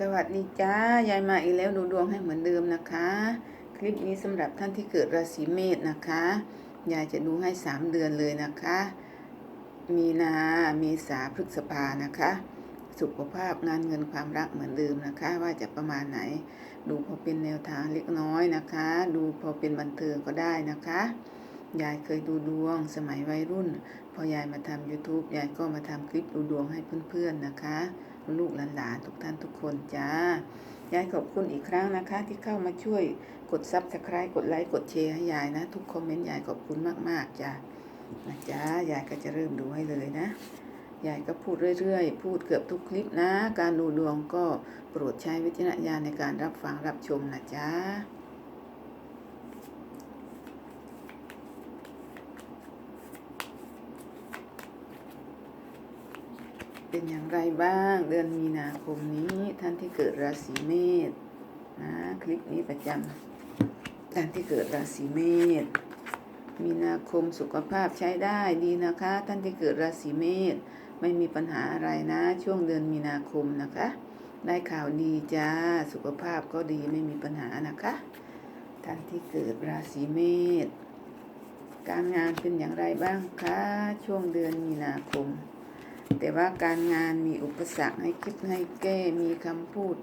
สวัสดีจ้ายายมาอีกแล้วดูดวงให้เหมือนเดิมนะคะ คลิปนี้สำหรับท่านที่เกิดราศีเมษนะคะยายจะดูให้3เดือนเลยนะคะ มีนาเมษาพฤษภานะคะ สุขภาพงานเงินความรักเหมือนเดิมนะคะ ว่าจะประมาณไหน ดูพอเป็นแนวทางเล็กน้อยนะคะ ดูพอเป็นบันเทิงก็ได้นะคะยายเคยดูดวงสมัยวัยรุ่น พอยายมาทำ YouTube ยายก็มาทำคลิปดูดวงให้เพื่อนๆนะคะ ลูกหลานๆทุกท่านทุกคนจ้ายายขอบคุณอีกครั้งนะคะ ที่เข้ามาช่วยกดซับสไครต์กดไลค์กดแชร์ให้ยายนะ ทุกคอมเมนต์ยายขอบคุณมากๆจ้านะจ้ายายก็จะเริ่มดูให้เลยนะยายก็พูดเรื่อยๆ พูดเกือบทุกคลิปนะ การดูดวงก็โปรดใช้วิจารณญาณในการรับฟังรับชมนะจ้า เป็นอย่างไรบ้างเดือนมีนาคมนี้ท่านที่เกิดราศีเมษนะคลิปนี้ประจำท่านที่เกิดราศีเมษมีนาคมสุขภาพใช้ได้ดีนะคะ ท่านที่เกิดราศีเมษไม่มีปัญหาอะไรนะ ช่วงเดือนมีนาคมนะคะ ได้ข่าวดีจ้าสุขภาพก็ดีไม่มีปัญหานะคะ ท่านที่เกิดราศีเมษการงานเป็นอย่างไรบ้างคะช่วงเดือนมีนาคม แต่ว่าการงานมีอุปสรรคให้คิดให้แก้มีคำพูด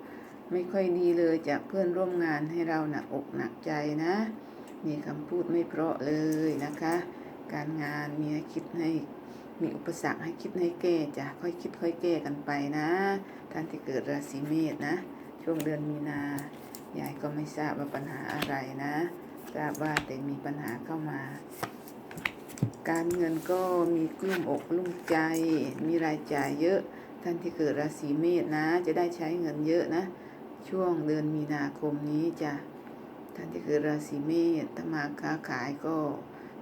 ไม่ค่อยดีเลยจากเพื่อนร่วมงานให้เราหนักอกหนักใจนะ มีคำพูดไม่เพราะเลยนะคะ การงานมีให้คิดให้มีอุปสรรคให้คิดให้แก้จะค่อยคิดค่อยแก้กันไปนะท่านที่เกิดราศีเมษนะ ช่วงเดือนมีนายายก็ไม่ทราบว่าปัญหาอะไรนะทราบว่าแต่มีปัญหาเข้ามา การเงินก็มีกลุ้มอกกลุ้มใจ มีรายจ่ายเยอะ ท่านที่เกิดราศีเมษนะ จะได้ใช้เงินเยอะนะ ช่วงเดือนมีนาคมนี้จะท่านที่เกิดราศีเมษถ้ามาค้าขายก็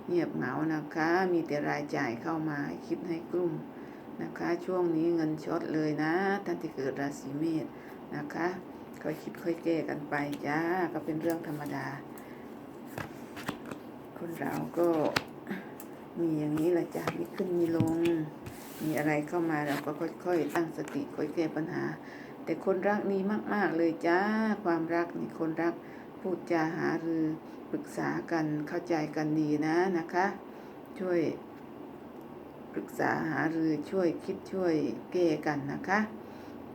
เงียบเหงานะคะ มีแต่รายจ่ายเข้ามาคิดให้กลุ้มนะคะ ช่วงนี้เงินช็อตเลยนะ ท่านที่เกิดราศีเมษนะคะค่อยคิดค่อยแก้กันไปจ้า ก็เป็นเรื่องธรรมดา คนเราก็ มีอย่างนี้แหละจ้ะมีขึ้นมีลง มีอะไรเข้ามาเราก็ค่อยๆ ตั้งสติค่อยแก้ปัญหา แต่คนรักมีมาก ๆ เลยจ้า ความรักนี่คนรักพูดจาหารือปรึกษากันเข้าใจกันดีนะนะคะ ช่วยปรึกษาหารือช่วยคิดช่วยแก้กันนะคะ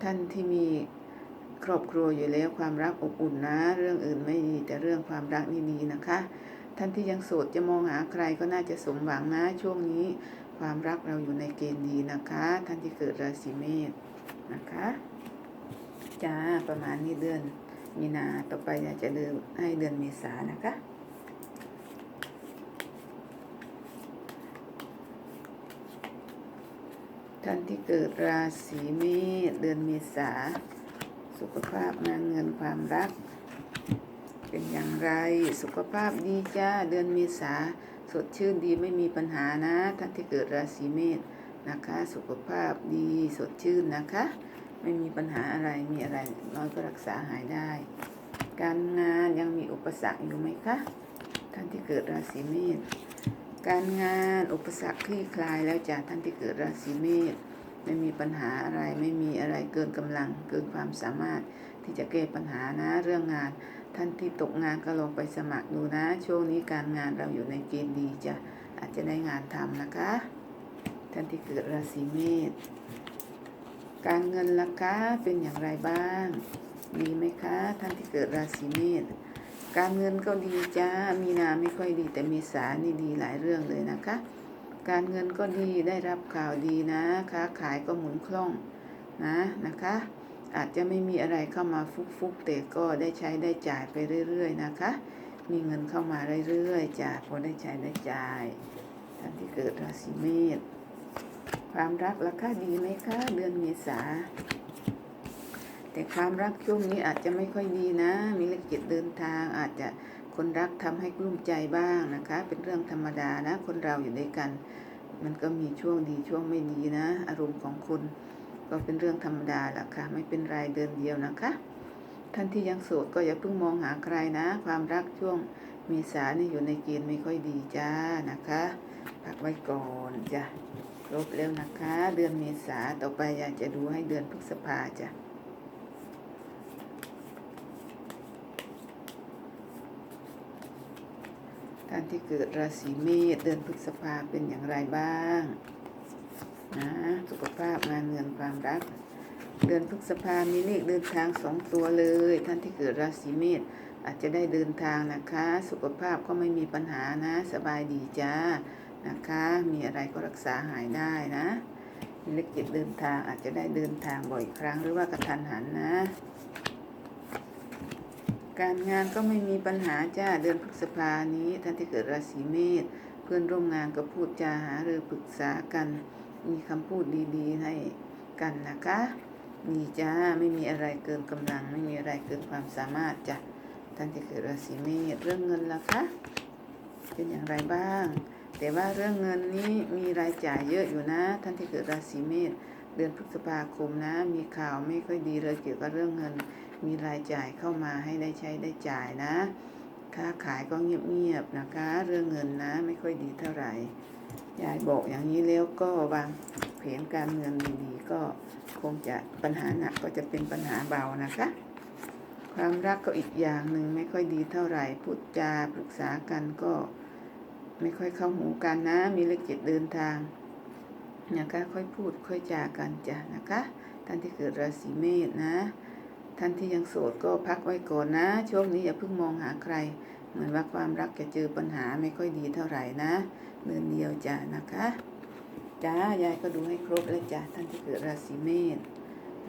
ท่านที่มีครอบครัวอยู่แล้วความรักอบอุ่นนะ เรื่องอื่นไม่ดีแต่เรื่องความรักนี่ดีนะคะ ท่านที่ยังโสดจะมองหาใครก็น่าจะสมหวังนะ ช่วงนี้ความรักเราอยู่ในเกณฑ์ดีนะคะ ท่านที่เกิดราศีเมษนะคะจ้าประมาณนี้เดือนมีนาต่อไปอยากจะเดินให้เดือนเมษานะคะท่านที่เกิดราศีเมษเดือนเมษาสุขภาพงานเงินความรัก ไร สุขภาพดีจ้า เดือนเมษาสดชื่นดีไม่มีปัญหานะ ท่านที่เกิดราศีเมษนะคะ สุขภาพดีสดชื่นนะคะ ไม่มีปัญหาอะไรมีอะไรน้อยก็รักษาหายได้ การงานยังมีอุปสรรคอยู่ไหมคะ ท่านที่เกิดราศีเมษการงานอุปสรรคคลี่คลายแล้วจ้าท่านที่เกิดราศีเมษ ไม่มีปัญหาอะไรไม่มีอะไรเกินกำลังเกินความสามารถที่จะแก้ปัญหานะเรื่องงาน ท่านที่ตกงานก็ลองไปสมัครดูนะ ช่วงนี้การงานเราอยู่ในเกณฑ์ดีจะอาจจะได้งานทำนะคะ ท่านที่เกิดราศีเมษการเงินล่ะคะเป็นอย่างไรบ้างดีไหมคะ ท่านที่เกิดราศีเมษการเงินก็ดีจ้ามีนาไม่ค่อยดีแต่เมษานี่ดีหลายเรื่องเลยนะคะ การเงินก็ดีได้รับข่าวดีนะค้าขายก็หมุนคล่องนะนะคะ อาจจะไม่มีอะไรเข้ามาฟุกๆแต่ก็ได้ใช้ได้จ่ายไปเรื่อย ๆ นะคะ มีเงินเข้ามาเรื่อยๆจากพอได้ใช้ได้จ่ายท่านที่เกิดราศีเมษความรักราคาดีไหมคะเดือนเมษาแต่ความรักช่วงนี้อาจจะไม่ค่อยดีนะ มีเลขเจ็ดเดินทางอาจจะ คนรักทำให้กลุ้มใจบ้างนะคะ เป็นเรื่องธรรมดานะ คนเราอยู่ด้วยกัน มันก็มีช่วงดีช่วงไม่ดีนะ อารมณ์ของคนก็เป็นเรื่องธรรมดาแหละค่ะ ไม่เป็นไรเดือนเดียวนะคะ ท่านที่ยังโสดก็อย่าเพิ่งมองหาใครนะ ความรักช่วงเมษาเนี่ยอยู่ในเกณฑ์ไม่ค่อยดีจ้านะคะพักไว้ก่อนจ้ะครบแล้วนะคะ เดือนเมษาต่อไปอยากจะดูให้เดือนพฤษภาจ้ะานที่เกิดราศีเมษเดือนพฤษภาเป็นอย่างไรบ้างนะสุขภาพงานเงินความรัก เดือนพฤษภามีเลขเดินทางสองตัวเลย ท่านที่เกิดราศีเมษอาจจะได้เดินทางนะคะ สุขภาพก็ไม่มีปัญหานะ สบายดีจ้านะคะ มีอะไรก็รักษาหายได้นะมีเลขเจ็ดเดินทางอาจจะได้เดินทางบ่อยครั้งหรือว่ากระทันหันนะ การงานก็ไม่มีปัญหาจ้าเดือนพฤษภานี้ท่านที่เกิดราศีเมษเพื่อนร่วมงานก็พูดจาหารือปรึกษากัน มีคำพูดดีๆให้กันนะคะ มีจ้าไม่มีอะไรเกินกำลัง ไม่มีอะไรเกินความสามารถจ้ะท่านที่เกิดราศีเมษเรื่องเงินล่ะคะเป็นอย่างไรบ้าง แต่ว่าเรื่องเงินนี้มีรายจ่ายเยอะอยู่นะ ท่านที่เกิดราศีเมษ เดือนพฤษภาคมนะ มีข่าวไม่ค่อยดีเลยเกี่ยวกับเรื่องเงิน มีรายจ่ายเข้ามาให้ได้ใช้ได้จ่ายนะ ค้าขายก็เงียบๆนะคะ เรื่องเงินนะ ไม่ค่อยดีเท่าไหร่ ยายบอกอย่างนี้แล้วก็วางแผนการเงินดีๆก็คงจะปัญหาหนักก็จะเป็นปัญหาเบานะคะ ความรักก็อีกอย่างหนึ่งไม่ค่อยดีเท่าไหร่พูดจาปรึกษากันก็ ไม่ค่อยเข้าหูกันนะ มีเลขเจ็ดเดินทาง นะคะค่อยพูดค่อยจากันจ้ะนะคะ ท่านที่เกิดราศีเมษนะ ท่านที่ยังโสดก็พักไว้ก่อนนะ ช่วงนี้อย่าเพิ่งมองหาใคร เหมือนว่าความรักจะเจอปัญหาไม่ค่อยดีเท่าไหร่นะเดือนเดียวจ้ะนะคะจ้ายายก็ดูให้ครบแล้วจ้ะท่านที่เกิดราศีเมษ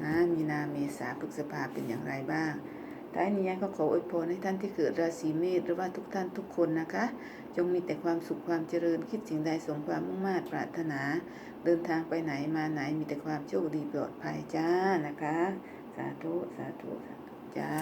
นะมีนาเมษาพฤษภาเป็นอย่างไรบ้าง ท้ายนี้ก็ขออวยพรให้ท่านที่เกิดราศีเมษหรือว่าทุกท่านทุกคนนะคะ จงมีแต่ความสุขความเจริญคิดสิ่งใดสมความมุ่งมา่ปรารถนา เดินทางไปไหนมาไหนมีแต่ความโชคดีปลอดภัยจ้านะคะ สาธุสาธุสาธุจ้า